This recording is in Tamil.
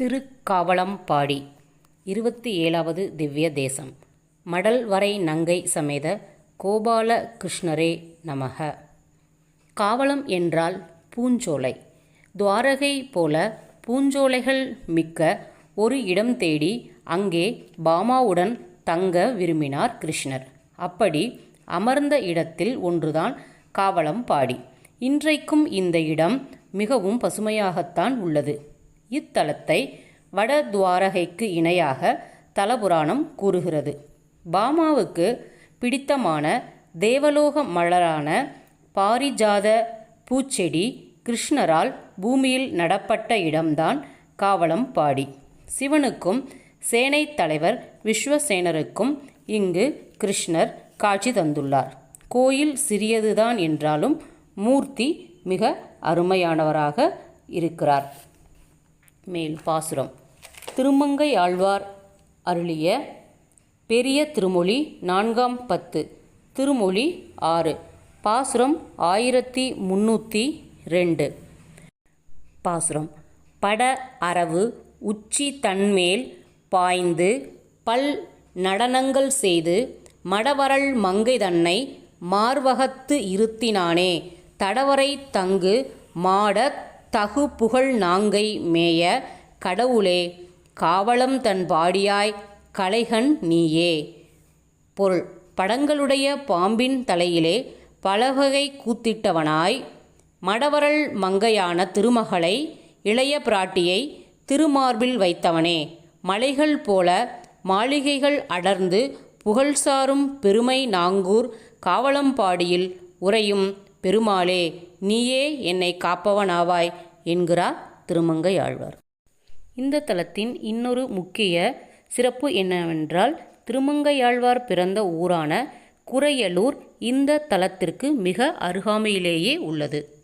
திருக்காவலம்பாடி இருபத்தி ஏழாவது திவ்ய தேசம் மடல் வரை நங்கை சமேத கோபால கிருஷ்ணரே நமக. காவலம் என்றால் பூஞ்சோலை. துவாரகை போல பூஞ்சோலைகள் மிக்க ஒரு இடம் தேடி அங்கே பாமாவுடன் தங்க விரும்பினார் கிருஷ்ணர். அப்படி அமர்ந்த இடத்தில் ஒன்றுதான் காவலம்பாடி இன்றைக்கும் இந்த இடம் மிகவும் பசுமையாகத்தான் உள்ளது. இத்தலத்தை வடதுவாரகைக்கு இணையாக தலபுராணம் கூறுகிறது. பாமாவுக்கு பிடித்தமான தேவலோக மலரான பாரிஜாத பூச்செடி கிருஷ்ணரால் பூமியில் நடப்பட்ட இடம்தான் காவலம் பாடி. சிவனுக்கும் சேனைத் தலைவர் விஸ்வசேனருக்கும் இங்கு கிருஷ்ணர் காட்சி தந்துள்ளார். கோயில் சிறியதுதான் என்றாலும் மூர்த்தி மிக அருமையானவராக இருக்கிறார். மேல் பாசுரம். திருமங்கை ஆழ்வார் அருளிய பெரிய திருமொழி நான்காம் பத்து திருமொழி ஆறு பாசுரம் ஆயிரத்தி முன்னூற்றி ரெண்டு. பாசுரம். பட அரவு உச்சி தன்மேல் பாய்ந்து பல் நடனங்கள் செய்து மடவரல் மங்கை தன்னை மார்வகத்து இருத்தினானே தடவரை தங்கு மாடத் தகு புகழ் நாங்கை மேய கடவுளே காவலம் தன் பாடியாய் கலைகன் நீயே. பொருள் படங்களுடைய பாம்பின் தலையிலே பலவகை கூத்திட்டவனாய் மடவரல் மங்கையான திருமகளை இளைய பிராட்டியை திருமார்பில் வைத்தவனே. மலைகள் போல மாளிகைகள் அடர்ந்து புகழ்சாரும் பெருமை நாங்கூர் காவலம்பாடியில் உறையும் பெருமாளே நீயே என்னை காப்பவனாவாய். என்கிறார் திருமங்கை ஆழ்வார். இந்த தலத்தின் இன்னொரு முக்கிய சிறப்பு என்னவென்றால் திருமங்கையாழ்வார் பிறந்த ஊரான குறையலூர் இந்த தலத்திற்கு மிக அருகாமையிலேயே உள்ளது.